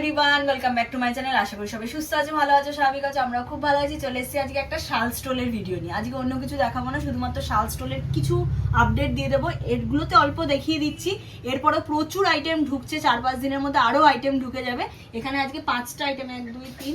Everyone welcome back to my channel আশা করি সবাই সুস্থ আছে, ভালো আছে, স্বাভাবিক আছে আমরা খুব ভালো আছি। চলে এসেছি আজকে একটা শাল স্টোলের ভিডিও নিয়ে। আজকে অন্য কিছু দেখাবো না, শুধুমাত্র শাল স্টোলের কিছু আপডেট দিয়ে দেবো। এরগুলোতে অল্প দেখিয়ে দিচ্ছি। এরপরে প্রচুর আইটেম ঢুকছে, চার পাঁচ দিনের মধ্যে আরও আইটেম ঢুকে যাবে। এখানে আজকে পাঁচটা আইটেম এক, দুই, তিন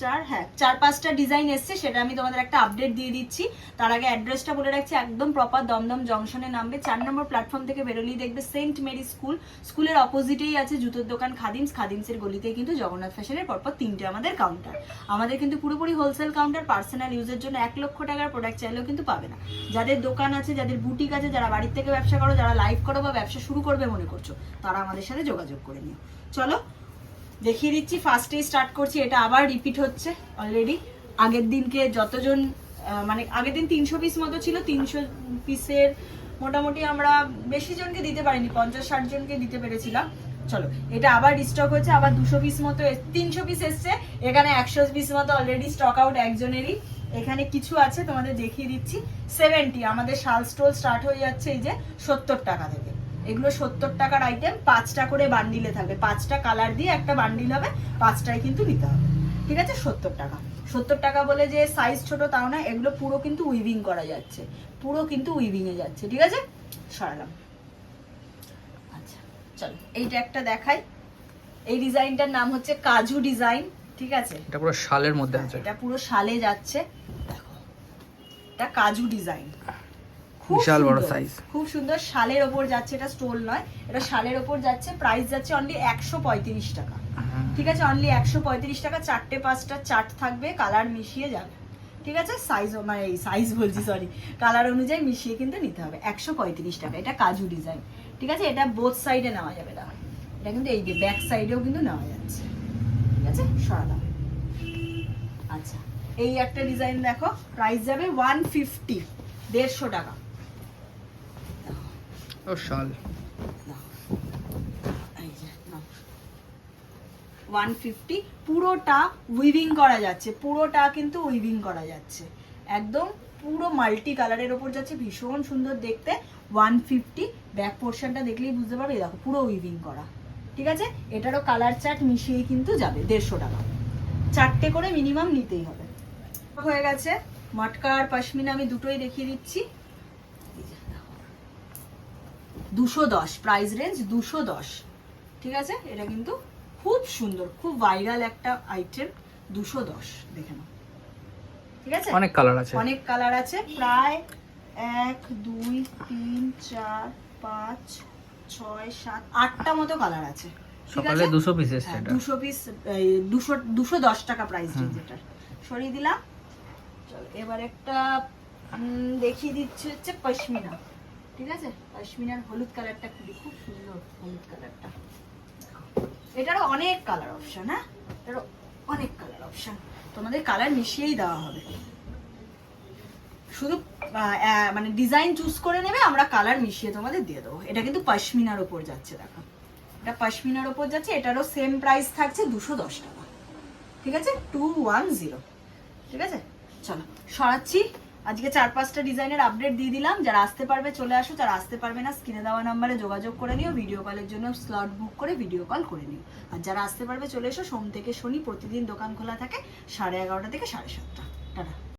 চার হ্যাঁ চার পাঁচটা ডিজাইন এসছে, সেটা আমি তোমাদের একটা আপডেট দিয়ে দিচ্ছি। তার আগে অ্যাড্রেসটা বলে রাখছি, একদম প্রপার দমদম জংশনে নামবে। চার নম্বর প্ল্যাটফর্ম থেকে বেরোলেই দেখবে সেন্ট মেরি স্কুল স্কুলের অপোজিটেই আছে জুতোর দোকান খাদিমস। খাদিমসের গলিতেই কিন্তু জগন্নাথ ফ্যাশনের পরপর তিনটে আমাদের কাউন্টার আমাদের কিন্তু পুরোপুরি হোলসেল কাউন্টার পার্সোনাল ইউজের জন্য এক লক্ষ টাকার প্রোডাক্ট চাইলেও কিন্তু পাবে না। যাদের দোকান আছে, যাদের বুটিক আছে, যারা বাড়ির থেকে ব্যবসা করো, যারা লাইভ করো বা ব্যবসা শুরু করবে মনে করছ, তারা আমাদের সাথে যোগাযোগ করে নিও। চলো দেখিয়ে দিচ্ছি। ফার্স্টেই স্টার্ট করছি, এটা আবার রিপিট হচ্ছে অলরেডি আগের দিনকে যতজন মানে আগের দিন তিনশো পিস মতো ছিল, তিনশো পিসের মোটামুটি আমরা বেশি জনকে দিতে পারিনি, পঞ্চাশ, ষাট জনকে দিতে পেরেছিলাম। চলো, এটা আবার স্টক হচ্ছে, আবার দুশো পিস মতো তিনশো পিস এসছে। এখানে একশো পিস মতো অলরেডি স্টক আউট একজনেরই। এখানে কিছু আছে, তোমাদের দেখিয়ে দিচ্ছি। সেভেন্টি আমাদের শাল স্টোল স্টার্ট হয়ে যাচ্ছে এই যে সত্তর টাকা থেকে। এগুলো সত্তর টাকার আইটেম পাঁচটা করে বান্ডিলে থাকবে পাঁচটা কালার দিয়ে একটা বান্ডিল হবে পাঁচটায় কিন্তু নিতে হবে। ঠিক আছে? সত্তর টাকা। সত্তর টাকা বলে যে সাইজ ছোট তাও না এগুলো পুরো কিন্তু উইভিং করা যাচ্ছে। পুরো কিন্তু উইভিং এ যাচ্ছে। ঠিক আছে? সরালাম। আচ্ছা চলো। এইটা একটা দেখাই। এই ডিজাইনটার নাম হচ্ছে কাজু ডিজাইন ঠিক আছে? এটা পুরো শালের মধ্যে আছে। এটা পুরো শালে যাচ্ছে। দেখো। এটা কাজু ডিজাইন বিশাল বড় সুন্দর, খুব সুন্দর শালের ওপর যাচ্ছে এটা স্টোল নয় এটা শালের ওপর যাচ্ছে প্রাইস যাচ্ছে অনলি একশো পঁয়ত্রিশ টাকা। ঠিক আছে অনলি একশো পঁয়ত্রিশ টাকা চারটে পাঁচটা চার্ট থাকবে কালার মিশিয়ে যাবে। ঠিক আছে সাইজ মানে এই সাইজ বলছি সরি কালার অনুযায়ী মিশিয়ে কিন্তু নিতে হবে একশো পঁয়ত্রিশ টাকা এটা কাজু ডিজাইন ঠিক আছে এটা বোথ সাইডে নেওয়া যাবে দাঁড়া এটা কিন্তু এই যে ব্যাক সাইডেও কিন্তু নেওয়া যাচ্ছে। ঠিক আছে সরালাম। আচ্ছা এই একটা ডিজাইন দেখো প্রাইস যাবে ওয়ান ফিফটি দেড়শো টাকা। ও শাল। ওয়ান ফিফটি পুরোটা উইভিং করা যাচ্ছে। পুরোটা কিন্তু উইভিং করা যাচ্ছে। একদম পুরো মাল্টি কালারের ওপর যাচ্ছে। ভীষণ সুন্দর দেখতে। ওয়ান ফিফটি ব্যাক পোর্শনটা দেখলেই বুঝতে পারবে। দেখো, পুরো উইভিং করা। ঠিক আছে? এটারও কালার চার্ট মিশিয়েই কিন্তু যাবে, দেড়শো টাকা। চারটে করে মিনিমাম নিতেই হবে। হয়ে গেছে। মটকা আর পশমিনা আমি দুটোই দেখিয়ে দিচ্ছি। দুশো দশ প্রাইস রেঞ্জ দুশো দশ। ঠিক আছে? এটা কিন্তু খুব সুন্দর খুব ভাইরাল একটা আইটেম দুশো দশ দেখে নাও। ঠিক আছে? অনেক কালার আছে। অনেক কালার আছে প্রায় এক দুই তিন চার পাঁচ ছয় সাত আটটা মতো কালার আছে। সকালে দুশো পিস হ্যাঁ, এটা। দুশো পিস দুশো দুশো দশ টাকা প্রাইস রেঞ্জ এটার। সরিয়ে দিলাম। চলো এবার একটা দেখিয়ে দিচ্ছি হচ্ছে পশমিনা। ঠিক আছে? পশমিনার হলুদ কালারটা খুবই, খুব সুন্দর হলুদ কালারটা। এটারও অনেক কালার অপশন হ্যাঁ? এটারও অনেক কালার অপশন। তোমাদের কালার মিশিয়েই দেওয়া হবে। শুধু মানে ডিজাইন চুজ করে নেবে, আমরা কালার মিশিয়ে তোমাদের দিয়ে দেবো। এটা কিন্তু পশমিনার ওপর যাচ্ছে, দেখো। এটা পশমিনার ওপর যাচ্ছে, এটারও সেম প্রাইস থাকছে দুশো দশ টাকা। ঠিক আছে? টু ওয়ান জিরো ঠিক আছে? চলো, সরাচ্ছি। আজকে চার পাঁচটা ডিজাইনের আপডেট দিয়ে দিলাম। যারা আসতে পারবে, চলে আসো। যারা আসতে পারবে না, স্ক্রিনে দেওয়া নাম্বারে যোগাযোগ করে নিও ভিডিও কলের জন্য স্লট বুক করে ভিডিও কল করে নিও। আর যারা আসতে পারবে, চলে এসো। সোম থেকে শনি প্রতিদিন দোকান খোলা থাকে সাড়ে এগারোটা থেকে সাড়ে সাতটা।